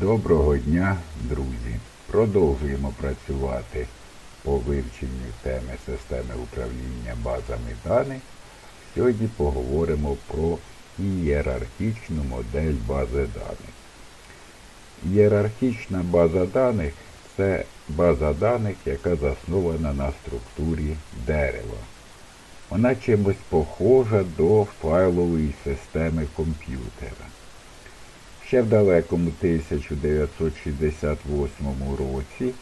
Доброго дня, друзі! Продовжуємо працювати по вивченню теми системи управління базами даних. Сьогодні поговоримо про ієрархічну модель бази даних. Ієрархічна база даних це база даних, яка заснована на структурі дерева. Вона чимось похожа до файлової системи комп'ютера. Ще в далекому 1968 році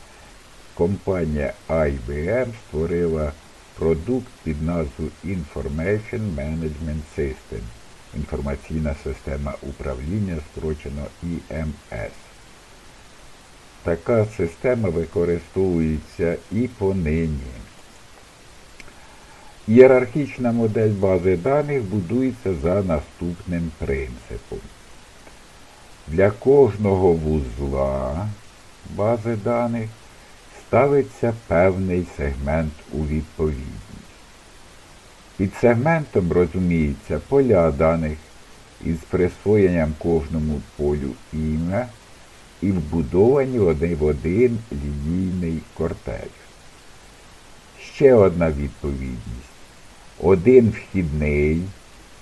компанія IBM створила продукт під назвою Information Management System інформаційна система управління, скорочено IMS. Така система використовується і понині. Ієрархічна модель бази даних будується за наступним принципом. Для кожного вузла бази даних ставиться певний сегмент у відповідність. Під сегментом розуміється поля даних із присвоєнням кожному полю ім'я і вбудовані один в один лінійний кортеж. Ще одна відповідність. Один вхідний,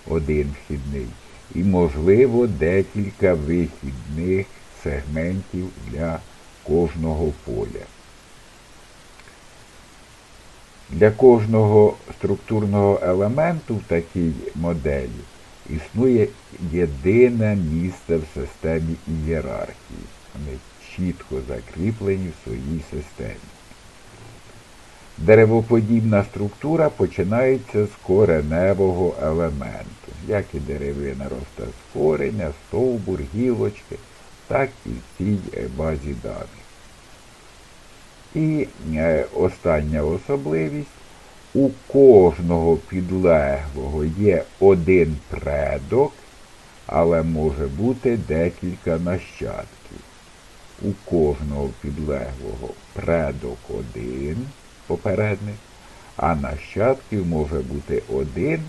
один вхідний і, можливо, декілька вихідних сегментів для кожного поля. Для кожного структурного елементу в такій моделі існує єдине місце в системі ієрархії. Вони чітко закріплені в своїй системі. Деревоподібна структура починається з кореневого елементу, як і деревина росте з кореня, стовбур, гілочки, так і в цій базі даних. І е, остання особливість, у кожного підлеглого є один предок, але може бути декілька нащадків. У кожного підлеглого предок один попередник, а нащадків може бути один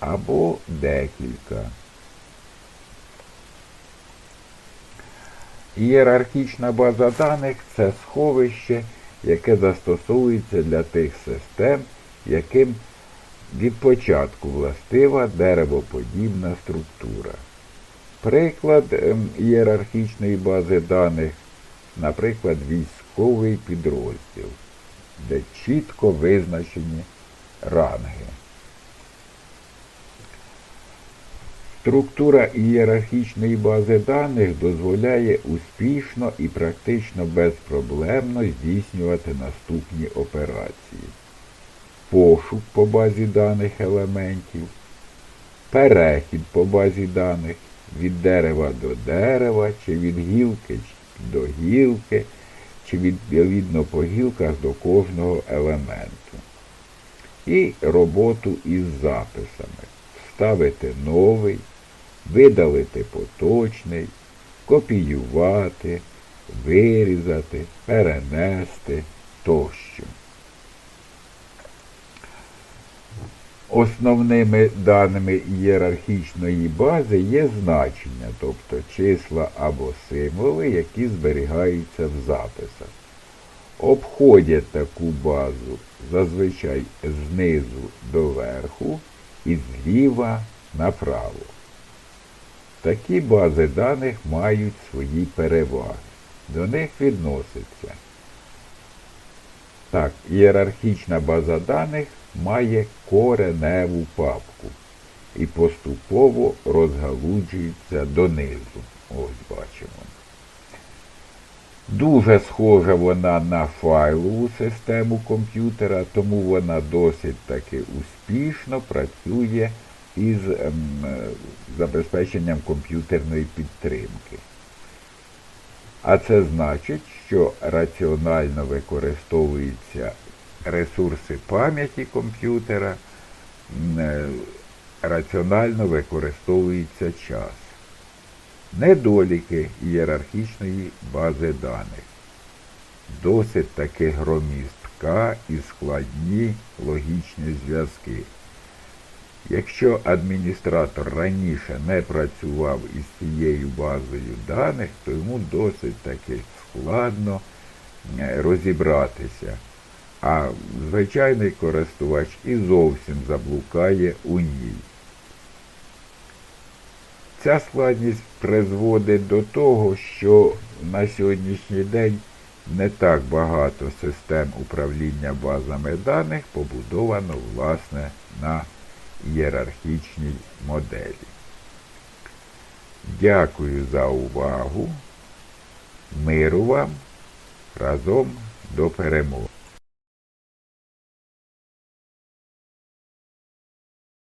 або декілька. Ієрархічна база даних це сховище, яке застосовується для тих систем, яким від початку властива деревоподібна структура. Приклад ем, ієрархічної бази даних, наприклад, військовий підрозділ, де чітко визначені ранги. Структура ієрархічної бази даних дозволяє успішно і практично безпроблемно здійснювати наступні операції. Пошук по базі даних елементів, перехід по базі даних від дерева до дерева, чи від гілки до гілки, чи відповідно по гілках до кожного елементу. І роботу із записами. Вставити новий, видалити поточний, копіювати, вирізати, перенести тощо. Основними даними ієрархічної бази є значення, тобто числа або символи, які зберігаються в записах. Обходять таку базу зазвичай знизу до верху і зліва направо. Такі бази даних мають свої переваги. До них відноситься. Так, ієрархічна база даних має кореневу папку і поступово розгалуджується донизу. Ось бачимо. Дуже схожа вона на файлову систему комп'ютера, тому вона досить таки успішно працює із ем, забезпеченням комп'ютерної підтримки. А це значить, що раціонально використовуються ресурси пам'яті комп'ютера, е, раціонально використовується час. Недоліки ієрархічної бази даних. Досить таки громістка і складні логічні зв'язки. Якщо адміністратор раніше не працював із цією базою даних, то йому досить таки складно е, розібратися. А звичайний користувач і зовсім заблукає у ній. Ця складність призводить до того, що на сьогоднішній день не так багато систем управління базами даних побудовано власне на ієрархічній моделі. Дякую за увагу. Миру вам разом до перемоги.